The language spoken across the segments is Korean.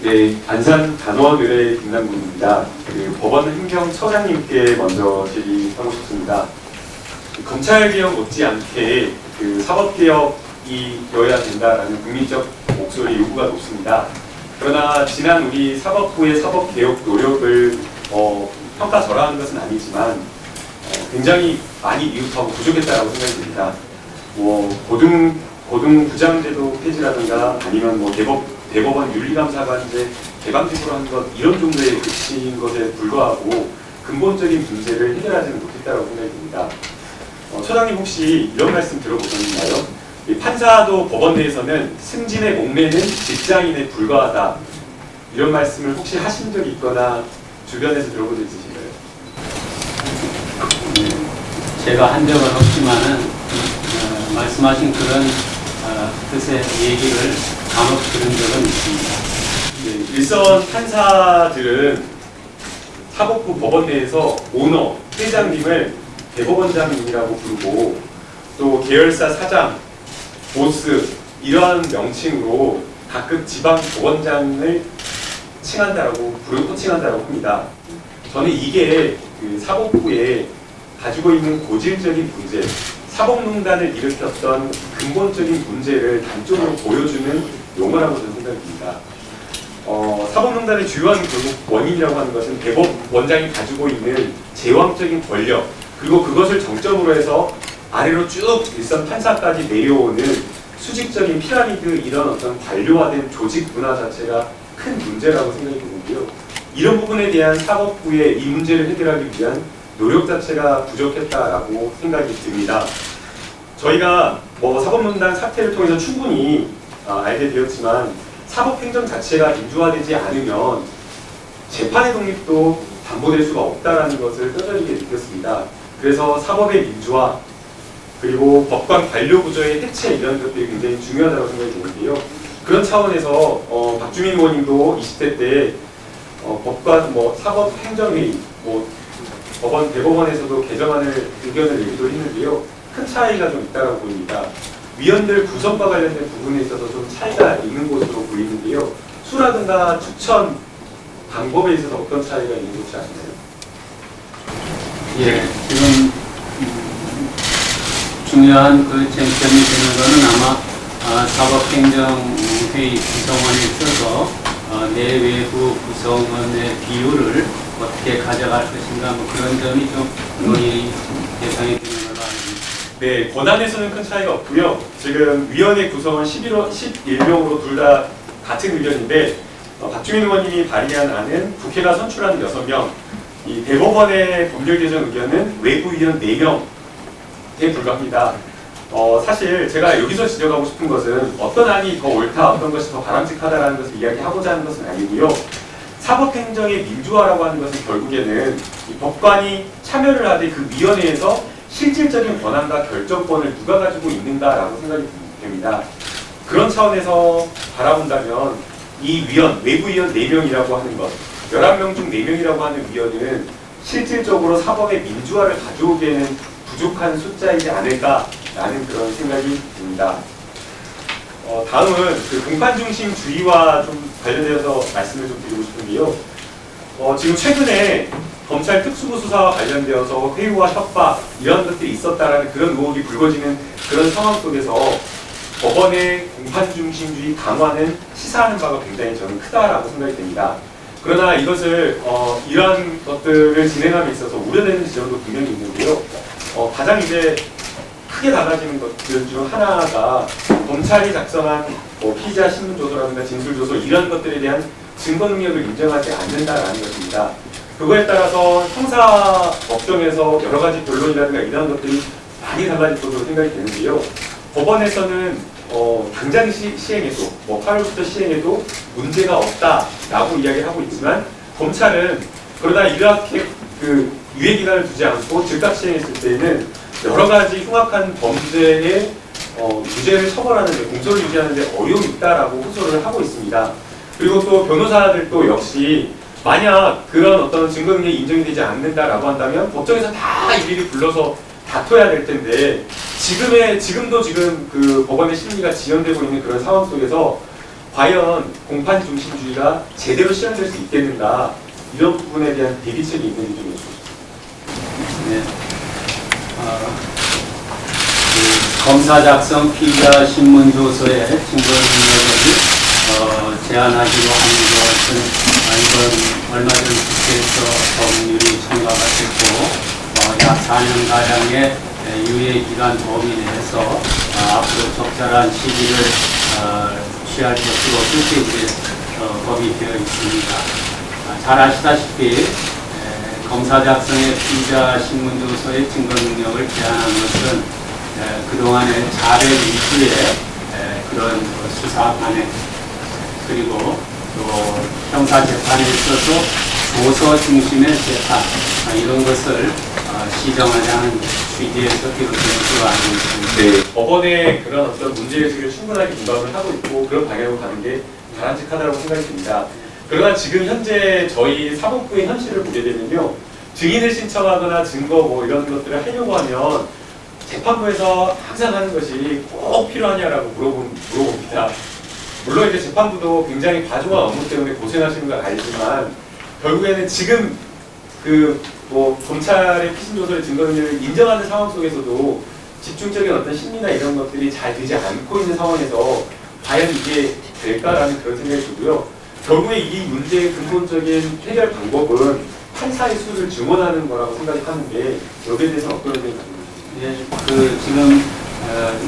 네, 안산 단원의뢰 김남군입니다. 그 법원 행정처장님께 먼저 질의하고 싶습니다. 검찰개혁 못지않게 그 사법개혁이 되어야 된다라는 국민적 목소리 요구가 높습니다. 그러나 지난 우리 사법부의 사법개혁 노력을 어, 평가 절하하는 것은 아니지만 어, 굉장히 많이 미흡하고 부족했다고 생각이 듭니다. 뭐 고등 고등 부장제도 폐지라든가 아니면 뭐 대법 대법원 윤리감사관제 개방적으로 하는 것 이런 정도의 그친 것에 불과하고 근본적인 문제를 해결하지는 못했다고 생각이 듭니다. 어, 처장님 혹시 이런 말씀 들어보셨나요? 이 판사도 법원 내에서는 승진의 목매는 직장인에 불과하다 이런 말씀을 혹시 하신 적이 있거나 주변에서 들어본 적 있으신가요? 제가 한 적은 없지만은 어, 말씀하신 그런 어, 뜻의 얘기를 간혹 들은 적은 있습니다. 네, 일선 판사들은 사법부 법원 내에서 오너, 회장님을 대법원장님이라고 부르고 또 계열사 사장, 보스 이러한 명칭으로 각급 지방 법원장을 칭한다라고 부르고 칭한다라고 합니다. 저는 이게 그 사법부에 가지고 있는 고질적인 문제, 사법농단을 일으켰던 근본적인 문제를 단적으로 보여주는 용어라고 저는 생각이 듭니다. 어, 사법농단의 주요한 결국 원인이라고 하는 것은 대법 원장이 가지고 있는 제왕적인 권력 그리고 그것을 정점으로 해서 아래로 쭉 일선 판사까지 내려오는 수직적인 피라미드 이런 어떤 관료화된 조직 문화 자체가 큰 문제라고 생각이 드는데요. 이런 부분에 대한 사법부의 이 문제를 해결하기 위한 노력 자체가 부족했다라고 생각이 듭니다. 저희가 뭐 사법농단 사태를 통해서 충분히 아, 알게 되었지만 사법행정 자체가 민주화되지 않으면 재판의 독립도 담보될 수가 없다라는 것을 뼈저리게 느꼈습니다. 그래서 사법의 민주화 그리고 법관 관료 구조의 해체 이런 것들이 굉장히 중요하다고 생각이 드는데요. 그런 차원에서 어, 박주민 의원님도 20대 때 어, 법관 뭐 사법 행정회의 뭐 법원 대법원에서도 개정안을 의견을 내기도 했는데요. 큰 차이가 좀 있다고 보입니다. 위원들 구성과 관련된 부분에 있어서 좀 차이가 있는 것으로 보이는데요. 수라든가 추천 방법에 있어서 어떤 차이가 있는지 아시나요? 예, 지금 음, 중요한 그 쟁점이 되는 것은 아마 아, 사법행정회의 구성원에 있어서 어, 내외부 구성원의 비율을 어떻게 가져갈 것인가 뭐 그런 점이 좀 논의 대상이 되는. 네, 권한에서는 큰 차이가 없고요. 지금 위원회 구성원 11호, 11명으로 둘 다 같은 의견인데 어, 박주민 의원님이 발의한 안은 국회가 선출한 6명, 이 대법원의 법률 개정 의견은 외부 위원 4명에 불과합니다. 어, 사실 제가 여기서 지적하고 싶은 것은 어떤 안이 더 옳다, 어떤 것이 더 바람직하다라는 것을 이야기하고자 하는 것은 아니고요. 사법행정의 민주화라고 하는 것은 결국에는 이 법관이 참여를 하되 그 위원회에서 실질적인 권한과 결정권을 누가 가지고 있는가라고 생각이 됩니다. 그런 차원에서 바라본다면 이 위원, 외부위원 4명이라고 하는 것, 11명 중 4명이라고 하는 위원은 실질적으로 사법의 민주화를 가져오기에는 부족한 숫자이지 않을까라는 그런 생각이 듭니다. 어, 다음은 그 공판 중심주의와 좀 관련되어서 말씀을 좀 드리고 싶은데요. 어, 지금 최근에 검찰 특수부 수사와 관련되어서 회유와 협박 이런 것들이 있었다라는 그런 의혹이 불거지는 그런 상황 속에서 법원의 공판 중심주의 강화는 시사하는 바가 굉장히 저는 크다라고 생각이 됩니다. 그러나 이것을 어, 이러한 것들을 진행함에 있어서 우려되는 지점도 분명히 있는데요. 어, 가장 이제 크게 달라지는 것들 중 하나가 검찰이 작성한 뭐 피의자 신문조서라든가 진술조서 이런 것들에 대한 증거 능력을 인정하지 않는다라는 것입니다. 그거에 따라서 형사 법정에서 여러 가지 변론이라든가 이런 것들이 많이 달라질 것으로 생각이 되는데요. 법원에서는 어, 당장 시, 시행해도 뭐 8월부터 시행해도 문제가 없다라고 이야기를 하고 있지만 검찰은 그러다 이렇게 그 유예 기간을 두지 않고 즉각 시행했을 때에는 여러 가지 흉악한 범죄의 어, 유죄를 처벌하는데 공소를 유지하는데 어려움이 있다라고 호소를 하고 있습니다. 그리고 또 변호사들도 역시 만약 그런 어떤 증거 능력이 인정이 되지 않는다라고 한다면 법정에서 다 일일이 불러서 다퉈야 될 텐데 지금의 지금도 지금 그 법원의 심리가 지연되고 있는 그런 상황 속에서 과연 공판 중심주의가 제대로 실현될 수 있겠는가 이런 부분에 대한 대비책이 있는지 좀 여쭤보겠습니다. 네. 어, 그 검사 작성 피의자 신문 조서의 증거 능력을 어, 제한하기로 하는 것은 아, 이건 얼마 전 국회에서 법률이 통과가 됐고 어, 약 4년 가량의 유예 기간 범위 내에서 어, 앞으로 적절한 시기를 어, 취할 것으로 그렇게 이제 어, 법이 되어 있습니다. 아, 잘 아시다시피 에, 검사 작성의 피의자 신문 조서의 증거 능력을 제한한 것은 에, 그동안의 자료 위주의 에, 그런 그 수사 관행 그리고 또 형사 재판에 있어서 조서 중심의 재판 아, 이런 것을 어, 시정하자는 취지에서 기록된 것으로 알고 있습니다. 네, 법원의 그런 어떤 문제 의식을 충분하게 공감을 하고 있고 그런 방향으로 가는 게 바람직하다고 생각이 듭니다. 그러나 지금 현재 저희 사법부의 현실을 보게 되면요. 증인을 신청하거나 증거 뭐 이런 것들을 하려고 하면 재판부에서 항상 하는 것이 꼭 필요하냐라고 물어봅니다. 물론 이제 재판부도 굉장히 과중한 업무 때문에 고생하시는 걸 알지만 결국에는 지금 그 뭐 검찰의 피신 조서의 증거 능력을 인정하는 상황 속에서도 집중적인 어떤 심리나 이런 것들이 잘 되지 않고 있는 상황에서 과연 이게 될까라는 그런 생각이 들고요. 결국에 이 문제의 근본적인 해결 방법은 판사의 수를 증원하는 거라고 생각이 하는데 여기에 대해서 어떤 의견이 가지고 예, 그 지금 어,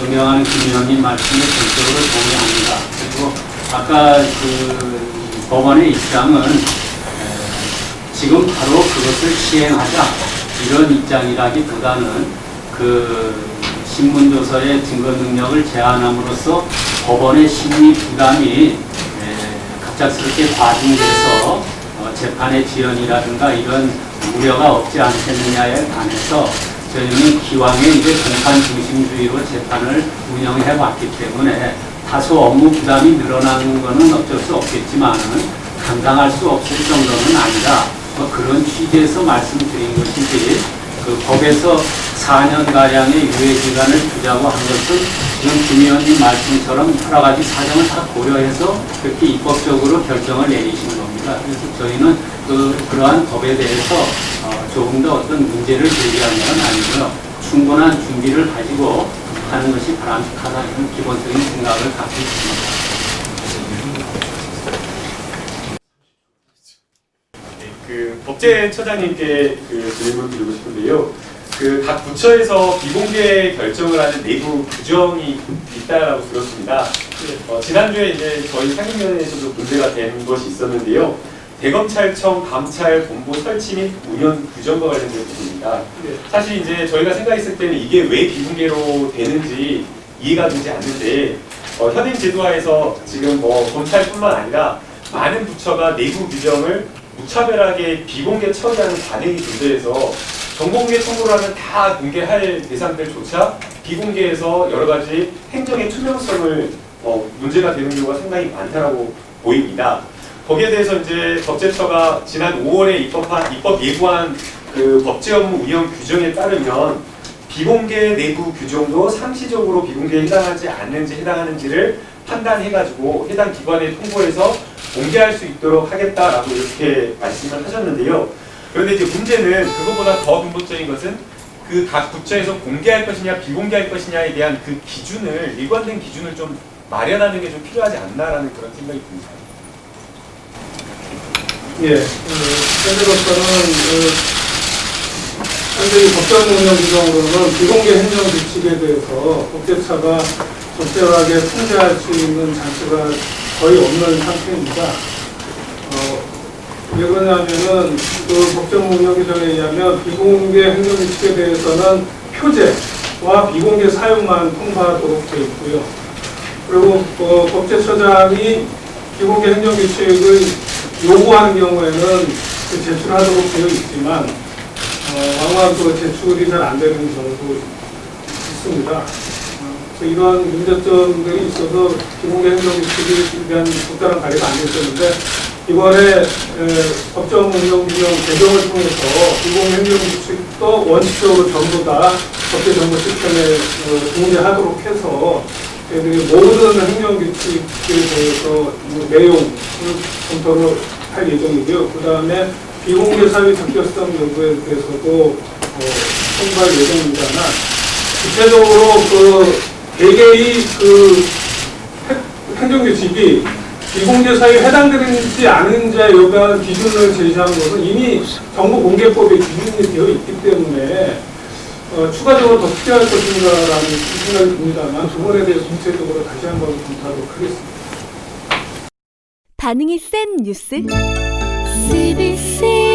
존경하는 김 의원님 말씀에 전적으로 동의합니다. 그리고 아까 그 법원의 입장은 에, 지금 바로 그것을 시행하자 이런 입장이라기보다는 그 신문조서의 증거 능력을 제한함으로써 법원의 심리 부담이 에, 갑작스럽게 과중돼서 어, 재판의 지연이라든가 이런 우려가 없지 않겠느냐에 관해서 저희는 기왕에 이제 공판 중심주의로 재판을 운영해 왔기 때문에 다소 업무 부담이 늘어나는 것은 어쩔 수 없겠지만은 감당할 수 없을 정도는 아니다. 뭐 그런 취지에서 말씀드린 것이지 그 법에서 4년가량의 유예 기간을 두자고 한 것은 지금 김 의원님 말씀처럼 여러 가지 사정을 다 고려해서 그렇게 입법적으로 결정을 내리신 겁니다. 그래서 저희는 그, 그러한 법에 대해서 어, 조금 더 어떤 문제를 제기하는 건 아니고요. 충분한 준비를 가지고 하는 것이 바람직하다는 기본적인 생각을 갖고 있습니다. 네, 그 법제처장님께 그 질문 드리고 싶은데요. 그 각 부처에서 비공개 결정을 하는 내부 규정이 있다라고 들었습니다. 어, 지난주에 이제 저희 상임위원회에서도 문제가 된 것이 있었는데요. 대검찰청 감찰 본부 설치 및 운영 규정과 관련된 부분입니다. 사실 이제 저희가 생각했을 때는 이게 왜 비공개로 되는지 이해가 되지 않는데 어, 현행 제도화에서 지금 뭐 검찰뿐만 아니라 많은 부처가 내부 규정을 무차별하게 비공개 처리하는 관행이 존재해서 정공개 청구를 하면 다 공개할 대상들조차 비공개해서 여러 가지 행정의 투명성을 어, 문제가 되는 경우가 상당히 많다라고 보입니다. 거기에 대해서 이제 법제처가 지난 5월에 입법한 입법 예고한 그 법제 업무 운영 규정에 따르면 비공개 내부 규정도 상시적으로 비공개에 해당하지 않는지 해당하는지를 판단해가지고 해당 기관에 통보해서 공개할 수 있도록 하겠다라고 이렇게 말씀을 하셨는데요. 그런데 이제 문제는 그것보다 더 근본적인 것은 그 각 부처에서 공개할 것이냐 비공개할 것이냐에 대한 그 기준을 일관된 기준을 좀 마련하는 게 좀 필요하지 않나라는 그런 생각이 듭니다. 예, 그, 현재로서는 그, 현재 이 법정 운영 규정으로는 비공개 행정 규칙에 대해서 법제처가 적절하게 통제할 수 있는 장치가 거의 없는 상태입니다. 어, 왜 그러냐면은 그 법정 운영 규정에 의하면 비공개 행정 규칙에 대해서는 표제와 비공개 사용만 통과하도록 되어 있고요. 그리고 어, 법제처장이 비공개 행정 규칙을 요구하는 경우에는 그 제출하도록 되어 있지만 어, 왕왕 그 제출이 잘 안 되는 경우도 있습니다. 어, 이런 문제점들이 있어서 비공개 행정규칙에 대한 적절한 관리가 안 됐었는데 이번에 에, 법정 운영 규정 개정을 통해서 비공개 행정규칙도 원칙적으로 전부 다 법제 정보 시스템에 어, 공개하도록 해서 모든 행정 규칙에 대해서 뭐 내용을 검토를 할 예정이고요. 그 다음에 비공개 사회 적격성 여부에 대해서도 어, 통과할 예정입니다만 구체적으로 그 개개의 그 행- 행정규칙이 비공개 사유에 해당되는지 않은지 여부한 기준을 제시한 것은 이미 정보공개법에 기준이 되어 있기 때문에 어, 추가적으로 더 필요할 것인가라는 생각이 듭니다만 두 번에 대해서 구체적으로 다시 한번 검토하도록 하겠습니다. 반응이 센 뉴스 CBC